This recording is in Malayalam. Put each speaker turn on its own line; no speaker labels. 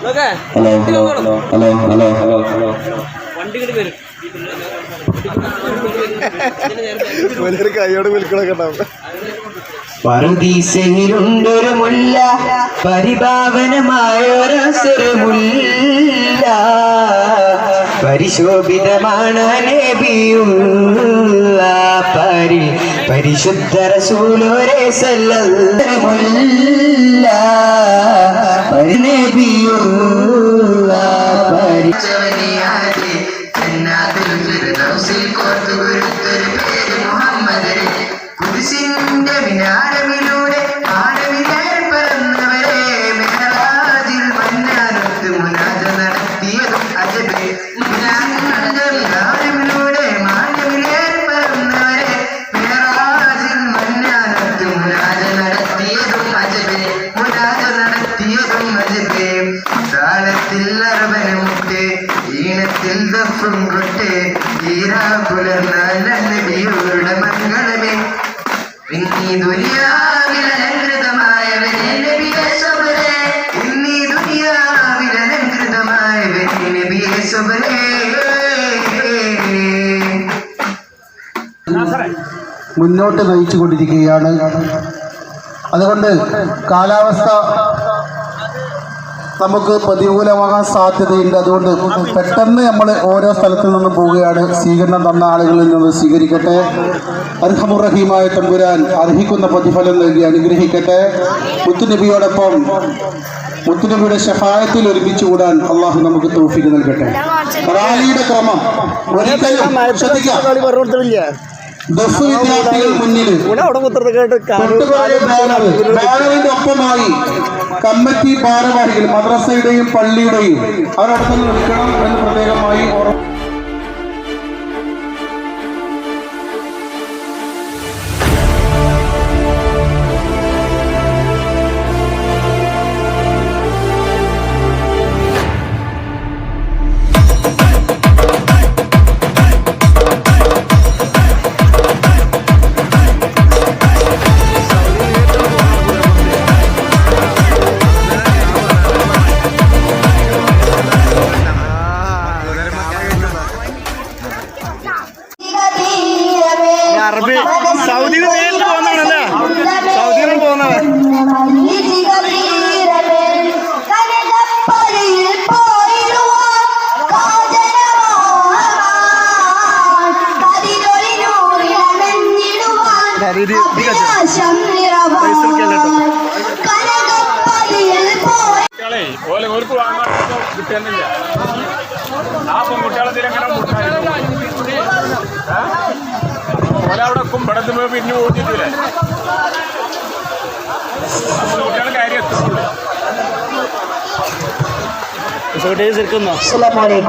Hello hello hello hello hello hello hello
വലിയൊരു കൈയോട് വിളിക്കണൊക്കെ ഉണ്ടാവും.
പറുദീസയിലുണ്ടൊരു മുല്ല പരിഭാവനമായൊരസുരമുല്ല പരിശോഭിതമാണ് നബിയുള്ള പരി പരിശുദ്ധ റസൂലോരെ സല്ലമുല്ല
കൊട്ട് ഈരാ പുലർന്നാൽ മംഗളമേ നബിയെ സ്വബരേ നബിയെ സ്വബരേ
മുന്നോട്ട് നയിച്ചുകൊണ്ടിരിക്കുകയാണ്. അതുകൊണ്ട് കാലാവസ്ഥ നമുക്ക് പ്രതികൂലമാകാൻ സാധ്യതയുണ്ട്. അതുകൊണ്ട് പെട്ടെന്ന് നമ്മൾ ഓരോ സ്ഥലത്തു നിന്നും പോവുകയാണ്. സ്വീകരണം തന്ന ആളുകളിൽ നിന്ന് സ്വീകരിക്കട്ടെ. അർഹമുറഹീമായ തമ്പുരാൻ അർഹിക്കുന്ന പ്രതിഫലം നൽകി അനുഗ്രഹിക്കട്ടെ. മുത്തുനബിയോടൊപ്പം മുത്തുനബിയുടെ ഷഹായത്തിൽ ഒരുമിച്ച് കൂടാൻ അള്ളാഹു നമുക്ക് തോഫിക്ക് നൽകട്ടെ. റാലിയുടെ ക്രമം ഒരിക്കലും ശ്രദ്ധിക്കാം. ദഫ് വിദ്യാർത്ഥികൾ മുന്നിൽ ബാനറിന്റെ ഒപ്പമായി കമ്മിറ്റി ഭാരവാഹികൾ മദ്രസയുടെയും പള്ളിയുടെയും അവരടുത്ത് നിൽക്കണം എന്ന് പ്രത്യേകമായി
അറബി. സൗദിയിൽ നേരിട്ട് പോകുന്നതാണല്ലേ സൗദിയിൽ
പോയി
കുട്ടികളെ ഓലെ ഓർക്ക് വാങ്ങാൻ കിട്ടുന്നില്ല ആ പെൺകുട്ടികളെ പടത്തുമ്പോ പിന്നെ ഓടിച്ചിട്ടില്ലേ പെൺകുട്ടികളെ കാര്യം
ശരിക്കുന്നോ?
അകമാങ്ങരയും